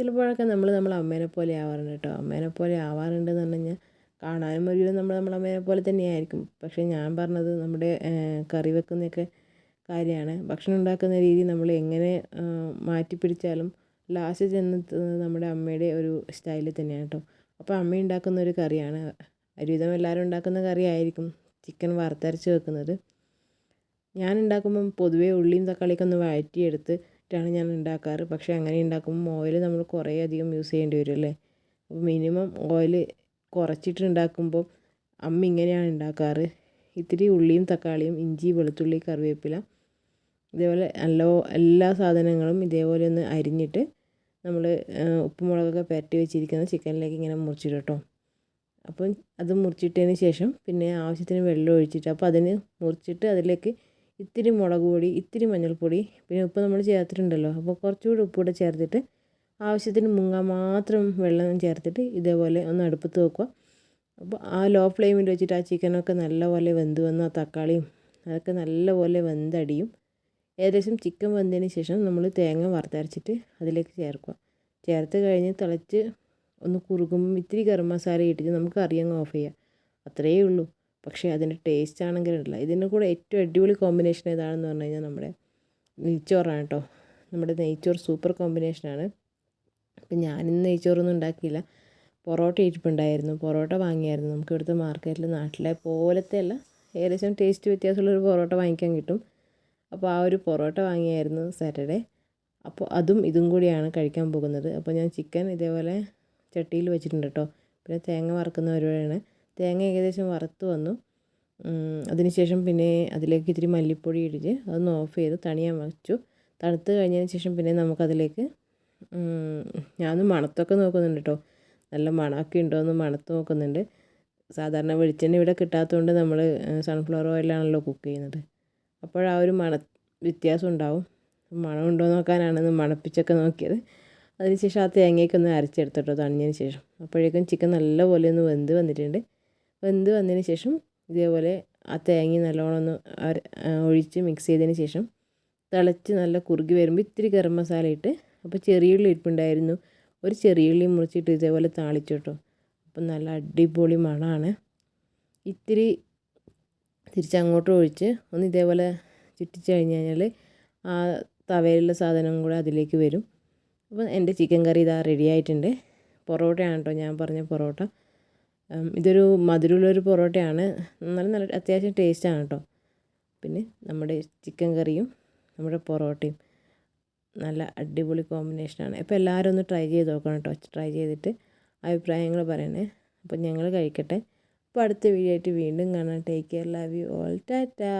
ചിലപ്പോഴൊക്കെ നമ്മൾ നമ്മളെ അമ്മേനെ പോലെ ആവാറുണ്ട് കേട്ടോ. അമ്മേനെ പോലെ ആവാറുണ്ടെന്ന് പറഞ്ഞു കഴിഞ്ഞാൽ കാണാനും ഒരു നമ്മൾ നമ്മളെ അമ്മേനെ പോലെ തന്നെയായിരിക്കും പക്ഷേ ഞാൻ പറഞ്ഞത് നമ്മുടെ കറി വെക്കുന്നതൊക്കെ കാര്യമാണ്. ഭക്ഷണം ഉണ്ടാക്കുന്ന രീതി നമ്മൾ എങ്ങനെ മാറ്റി പിടിച്ചാലും ലാസ്റ്റ് ചെന്നെത്തുന്നത് നമ്മുടെ അമ്മയുടെ ഒരു സ്റ്റൈലിൽ തന്നെയാണ് കേട്ടോ. അപ്പോൾ അമ്മ ഉണ്ടാക്കുന്ന ഒരു കറിയാണ്. ഒരുവിധം എല്ലാവരും ഉണ്ടാക്കുന്ന കറിയായിരിക്കും ചിക്കൻ വറുത്തരച്ച് വെക്കുന്നത്. ഞാൻ ഉണ്ടാക്കുമ്പം പൊതുവേ ഉള്ളിയും തക്കാളിയൊക്കെ ഒന്ന് വഴറ്റിയെടുത്തിട്ടാണ് ഞാൻ ഉണ്ടാക്കാറ്. പക്ഷേ അങ്ങനെ ഉണ്ടാക്കുമ്പോൾ ഓയിൽ നമ്മൾ കുറേ അധികം യൂസ് ചെയ്യേണ്ടി വരും അല്ലേ? അപ്പോൾ മിനിമം ഓയിൽ കുറച്ചിട്ട് ഉണ്ടാക്കുമ്പോൾ അമ്മ ഇങ്ങനെയാണ് ഉണ്ടാക്കാറ്. ഇത്തിരി ഉള്ളിയും തക്കാളിയും ഇഞ്ചി വെളുത്തുള്ളി കറിവേപ്പില ഇതേപോലെ നല്ല എല്ലാ സാധനങ്ങളും ഇതേപോലെ ഒന്ന് അരിഞ്ഞിട്ട് നമ്മൾ ഉപ്പുമുളകൊക്കെ പുരട്ടി വെച്ചിരിക്കുന്ന ചിക്കനിലേക്ക് ഇങ്ങനെ മുറിച്ചിടും കേട്ടോ. അപ്പം അത് മുറിച്ചിട്ടതിന് ശേഷം പിന്നെ ആവശ്യത്തിന് വെള്ളം ഒഴിച്ചിട്ട് അപ്പോൾ അതിന് മുറിച്ചിട്ട് അതിലേക്ക് ഇത്തിരി മുളക് പൊടി ഇത്തിരി മഞ്ഞൾപ്പൊടി പിന്നെ ഉപ്പ് നമ്മൾ ചേർത്തിട്ടുണ്ടല്ലോ. അപ്പോൾ കുറച്ചുകൂടി ഉപ്പ് കൂടെ ചേർത്തിട്ട് ആവശ്യത്തിന് മുങ്ങാൻ മാത്രം വെള്ളം ചേർത്തിട്ട് ഇതേപോലെ ഒന്ന് അടുപ്പത്ത് വെക്കുക. അപ്പോൾ ആ ലോ ഫ്ലെയിമിൽ വെച്ചിട്ട് ആ ചിക്കനൊക്കെ നല്ലപോലെ വെന്ത് വന്ന് ആ തക്കാളിയും അതൊക്കെ നല്ലപോലെ വെന്തടിയും. ഏകദേശം ചിക്കൻ വെന്തതിന് ശേഷം നമ്മൾ തേങ്ങ വറുത്തരച്ചിട്ട് അതിലേക്ക് ചേർക്കുക. ചേർത്ത് കഴിഞ്ഞ് തിളച്ച് ഒന്ന് കുറുകും ഇത്തിരി ഗരം മസാല ഇട്ടിട്ട് നമുക്ക് കറിയങ്ങ് ഓഫ് ചെയ്യാം. അത്രയേ ഉള്ളൂ. പക്ഷേ അതിന്റെ ടേസ്റ്റ് ആണെങ്കിലല്ല ഇതിന്റെ കൂടെ ഏറ്റവും അടിപൊളി കോമ്പിനേഷൻ ഏതാണെന്ന് പറഞ്ഞു കഴിഞ്ഞാൽ നമ്മുടെ നെയ്ച്ചോറാണ് കേട്ടോ. നമ്മുടെ നെയ്ച്ചോറ് സൂപ്പർ കോമ്പിനേഷനാണ്. അപ്പം ഞാനിന്ന് നെയ്ച്ചോറൊന്നും ഉണ്ടാക്കിയില്ല. പൊറോട്ട ഇരിപ്പുണ്ടായിരുന്നു. പൊറോട്ട വാങ്ങിയായിരുന്നു. നമുക്ക് ഇവിടുത്തെ മാർക്കറ്റിൽ നാട്ടിലെ പോലത്തെ അല്ല ഏകദേശം ടേസ്റ്റ് വ്യത്യാസമുള്ളൊരു പൊറോട്ട വാങ്ങിക്കാൻ കിട്ടും. അപ്പോൾ ആ ഒരു പൊറോട്ട വാങ്ങിയായിരുന്നു സാറ്റർഡേ. അപ്പോൾ അതും ഇതും കൂടിയാണ് കഴിക്കാൻ പോകുന്നത്. അപ്പോൾ ഞാൻ ചിക്കൻ ഇതേപോലെ ചട്ടിയിൽ വെച്ചിട്ടുണ്ട് കേട്ടോ. പിന്നെ തേങ്ങ വറക്കുന്ന പരിപാടിയാണ്. തേങ്ങ ഏകദേശം വറുത്ത് വന്നു. അതിനുശേഷം പിന്നെ അതിലേക്ക് ഇത്തിരി മല്ലിപ്പൊടി ഇടിച്ച് അതൊന്ന് ഓഫ് ചെയ്ത് തണിയാൻ വെച്ചു. തണുത്ത് കഴിഞ്ഞതിന് ശേഷം പിന്നെ നമുക്കതിലേക്ക് ഞാനൊന്ന് മണത്തൊക്കെ നോക്കുന്നുണ്ട് കേട്ടോ. നല്ല മണമൊക്കെ ഉണ്ടോ എന്ന് മണത്ത് നോക്കുന്നുണ്ട്. സാധാരണ വെളിച്ചെണ്ണ ഇവിടെ കിട്ടാത്തതുകൊണ്ട് നമ്മൾ സൺഫ്ലവർ ഓയിലാണല്ലോ കുക്ക് ചെയ്യുന്നത്. അപ്പോൾ ആ ഒരു മണ വ്യത്യാസം ഉണ്ടാവും. മണം ഉണ്ടോ നോക്കാനാണ് മണപ്പിച്ചൊക്കെ നോക്കിയത്. അതിനുശേഷം ആ തേങ്ങയൊക്കെ ഒന്ന് അരച്ചെടുത്തിട്ടോ തണിഞ്ഞതിന് ശേഷം. അപ്പോഴേക്കും ചിക്കൻ നല്ലപോലെ ഒന്ന് വെന്ത് വന്നിട്ടുണ്ട്. വെന്ത് വന്നതിന് ശേഷം ഇതേപോലെ ആ തേങ്ങ നല്ലോണം ഒന്ന് ഒഴിച്ച് മിക്സ് ചെയ്തതിന് ശേഷം തിളച്ച് നല്ല കുറുകി വരുമ്പോൾ ഇത്തിരി ഗരം മസാല ഇട്ട് അപ്പോൾ ചെറിയുള്ളി ഇരിപ്പുണ്ടായിരുന്നു. ഒരു ചെറിയുള്ളി മുറിച്ചിട്ട് ഇതേപോലെ താളിച്ചു കേട്ടോ. അപ്പം നല്ല അടിപൊളി മണമാണ് ഇത്തിരി തിരിച്ചങ്ങോട്ട് ഒഴിച്ച് ഒന്ന് ഇതേപോലെ ചുറ്റിച്ച് കഴിഞ്ഞ് കഴിഞ്ഞാൽ ആ തവയിലുള്ള സാധനം കൂടെ അതിലേക്ക് വരും. അപ്പോൾ എന്റെ ചിക്കൻ കറി ഇതാ റെഡി ആയിട്ടുണ്ട്. പൊറോട്ടയാണ് കേട്ടോ ഞാൻ പറഞ്ഞ പൊറോട്ട. ഇതൊരു മധുരമുള്ളൊരു പൊറോട്ടയാണ്. നല്ല നല്ല അത്യാവശ്യം ടേസ്റ്റാണ് കേട്ടോ പിന്നെ നമ്മുടെ ചിക്കൻ കറിയും നമ്മുടെ പൊറോട്ടയും നല്ല അടിപൊളി കോമ്പിനേഷനാണ്. അപ്പോൾ എല്ലാവരും ഒന്ന് ട്രൈ ചെയ്ത് നോക്കണം കേട്ടോ ട്രൈ ചെയ്തിട്ട് അഭിപ്രായങ്ങൾ പറയണേ. അപ്പോൾ ഞങ്ങൾ കഴിക്കട്ടെ. അപ്പോൾ അടുത്ത വീഡിയോ ആയിട്ട് വീണ്ടും കാണാം. Take care love you all tata